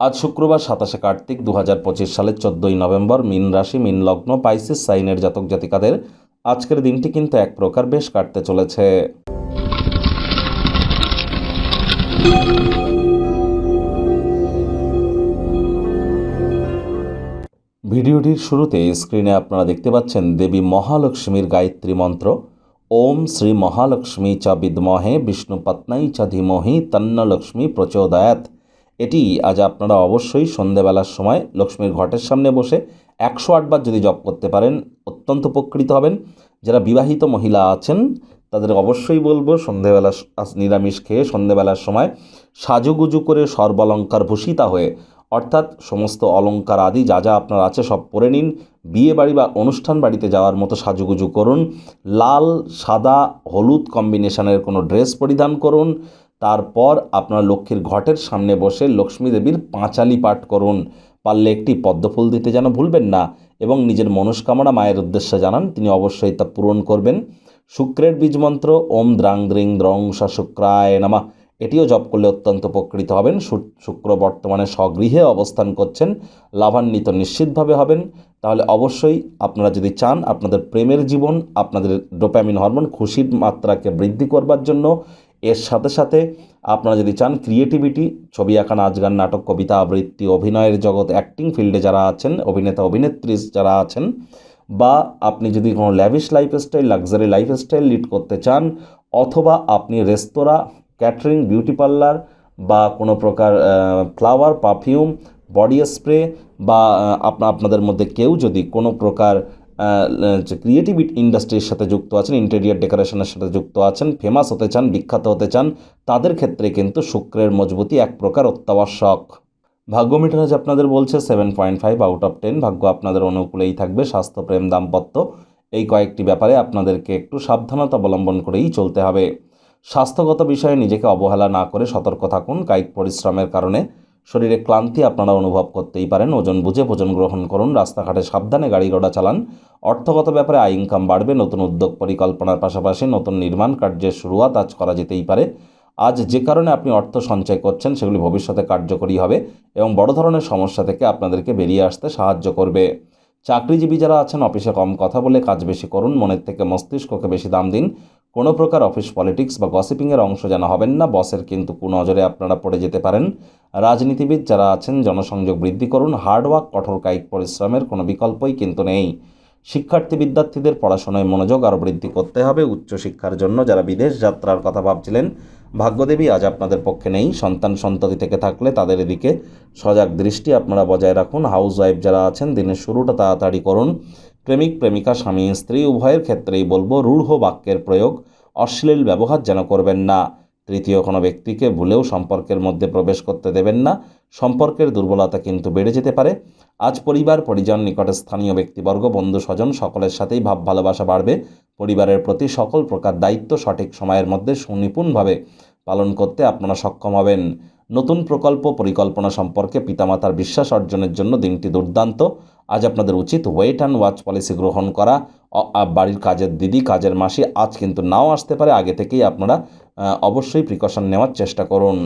আজ শুক্রবার সাতাশে কার্তিক দু হাজার পঁচিশ সালের চোদ্দোই নভেম্বর মিন রাশি, মিন লগ্ন, পাইসিস, সাইনের জাতক জাতিকাদের আজকের দিনটি কিন্তু এক প্রকার বেশ কাটতে চলেছে। ভিডিওটির শুরুতে স্ক্রিনে আপনারা দেখতে পাচ্ছেন দেবী মহালক্ষ্মীর গায়ত্রী মন্ত্র। ওম শ্রী মহালক্ষ্মী চ বিদ্মহে বিষ্ণুপত্নাই চ ধীমহি, তন্ন লক্ষ্মী প্রচোদয়াত। এটি আজ আপনারা অবশ্যই সন্ধেবেলার সময় লক্ষ্মীর ঘটের সামনে বসে একশো আটবার যদি জপ করতে পারেন, অত্যন্ত উপকৃত হবেন। যারা বিবাহিত মহিলা আছেন, তাদের অবশ্যই বলব সন্ধেবেলা নিরামিষ খেয়ে সন্ধেবেলার সময় সাজুগুজু করে সর্বালঙ্কার ভূষিতা হয়ে, অর্থাৎ সমস্ত অলংকার আদি যা যা আপনার আছে সব পরে নিন। বিয়ে বাড়ি বা অনুষ্ঠান বাড়িতে যাওয়ার মতো সাজুগুজু করুন। লাল, সাদা, হলুদ কম্বিনেশনের কোনো ড্রেস পরিধান করুন। তারপর আপনার লক্ষ্মীর ঘটের সামনে বসে লক্ষ্মী দেবীর পাঁচালি পাঠ করুন। পারলে একটি পদ্মফুল দিতে যেন ভুলবেন না এবং নিজের মনস্কামনা মায়ের উদ্দেশ্যে জানান, তিনি অবশ্যই তা পূরণ করবেন। শুক্রের বীজ মন্ত্র, ওম দ্রাং দ্রিং দ্রং শুক্রায় নামা। এটিও জপ করলে অত্যন্ত উপকৃত হবেন। শুক্র বর্তমানে স্বগৃহে অবস্থান করছেন, লাভান্বিত নিশ্চিতভাবে হবেন। তাহলে অবশ্যই আপনারা যদি চান, আপনাদের প্রেমের জীবন, আপনাদের ডোপ্যামিন হরমোন খুশির মাত্রাকে বৃদ্ধি করবার জন্য এর সাথে সাথে আপনারা যদি চান ক্রিয়েটিভিটি ছবি আঁকা নাচ গান, নাটক, কবিতা, আবৃত্তি, অভিনয়ের জগৎ অ্যাক্টিং ফিল্ডে যারা আছেন, অভিনেতা, অভিনেত্রী যারা আছেন, বা আপনি যদি কোনো lavish lifestyle luxury lifestyle lead করতে চান, অথবা আপনি রেস্তোরাঁ ক্যাটারিং বিউটি পার্লার বা কোনো প্রকার ফ্লাওয়ার পারফিউম বডি স্প্রে বা আপনাদের মধ্যে কেউ যদি কোনো প্রকার ক্রিয়েটিভ ইন্ডাস্ট্রির সাথে যুক্ত আছেন ইন্টেরিয়ার ডেকোরেশনের সাথে যুক্ত আছেন ফেমাস হতে চান, বিখ্যাত হতে চান, তাদের ক্ষেত্রে কিন্তু শুক্রের মজবুতি এক প্রকার অত্যাবশ্যক। ভাগ্য মিটার আপনাদের বলছে seven point five out of ten ভাগ্য আপনাদের অনুকূলেই থাকবে, স্বাস্থ্য, প্রেম, দাম্পত্য, এই কয়েকটি ব্যাপারে আপনাদেরকে একটু সাবধানতা অবলম্বন করেই চলতে হবে। স্বাস্থ্যগত বিষয়ে নিজেকে অবহেলা না করে সতর্ক থাকুন, কায়িক পরিশ্রমের কারণে শরীরে ক্লান্তি আপনারা অনুভব করতেই পারেন, ওজন বুঝে ভোজন গ্রহণ করুন, রাস্তাঘাটে সাবধানে গাড়ি ঘোড়া চালান। অর্থগত ব্যাপারে আয়, ইনকাম বাড়বে, নতুন উদ্যোগ পরিকল্পনার পাশাপাশি নতুন নির্মাণ কার্যের শুরুয়াত আজ করা যেতেই পারে। আজ যে কারণে আপনি অর্থ সঞ্চয় করছেন, সেগুলি ভবিষ্যতে কার্যকরী হবে এবং বড় ধরনের সমস্যা থেকে আপনাদেরকে বেরিয়ে আসতে সাহায্য করবে। চাকরিজীবী যারা আছেন, অফিসে কম কথা বলে কাজ বেশি করুন, মনের থেকে মস্তিষ্ককে বেশি দাম দিন। কোনো প্রকার অফিস পলিটিক্স বা গসিপিংয়ের অংশ যেন হবেন না, বসের কিন্তু কুনজরে আপনারা পড়ে যেতে পারেন। রাজনীতিবিদ যারা আছেন, জনসংযোগ বৃদ্ধি করুন হার্ডওয়ার্ক কঠোর কায়িক পরিশ্রমের কোনো বিকল্পই কিন্তু নেই। শিক্ষার্থী বিদ্যার্থীদের পড়াশোনায় মনোযোগ আরও বৃদ্ধি করতে হবে উচ্চশিক্ষার জন্য যারা বিদেশ যাত্রার কথা ভাবছিলেন, ভাগ্যদেবী আজ আপনাদের পক্ষে নেই। সন্তান সন্ততি থেকে থাকলে তাদের এদিকে সজাগ দৃষ্টি আপনারা বজায় রাখুন। হাউস ওয়াইফ যারা আছেন, দিনের শুরুটা তাড়াতাড়ি করুন। প্রেমিক, প্রেমিকা, স্বামী, স্ত্রী, উভয়ের ক্ষেত্রেই বলব রূঢ় বাক্যের প্রয়োগ অশ্লীল ব্যবহার যেন করবেন না। তৃতীয়, কোনো ব্যক্তিকে ভুলেও সম্পর্কের মধ্যে প্রবেশ করতে দেবেন না। সম্পর্কের দুর্বলতা কিন্তু বেড়ে যেতে পারে। আজ পরিবার, পরিজন, নিকটে স্থানীয় ব্যক্তিবর্গ, বন্ধু, স্বজন সকলের সাথেই ভাব, ভালোবাসা বাড়বে। পরিবারের প্রতি সকল প্রকার দায়িত্ব সঠিক সময়ের মধ্যে সুনিপুণভাবে পালন করতে আপনারা সক্ষম হবেন। নতুন প্রকল্প পরিকল্পনা সম্পর্কে পিতামাতার বিশ্বাস অর্জনের জন্য দিনটি দুর্দান্ত। আজ আপনাদের উচিত ওয়েট অ্যান্ড ওয়াচ পলিসি গ্রহণ করা। বাড়ির কাজের দিদি, কাজের মাসি আজ কিন্তু নাও আসতে পারে। আগে থেকেই আপনারা অবশ্যই প্রিকশন নেওয়ার চেষ্টা করুন।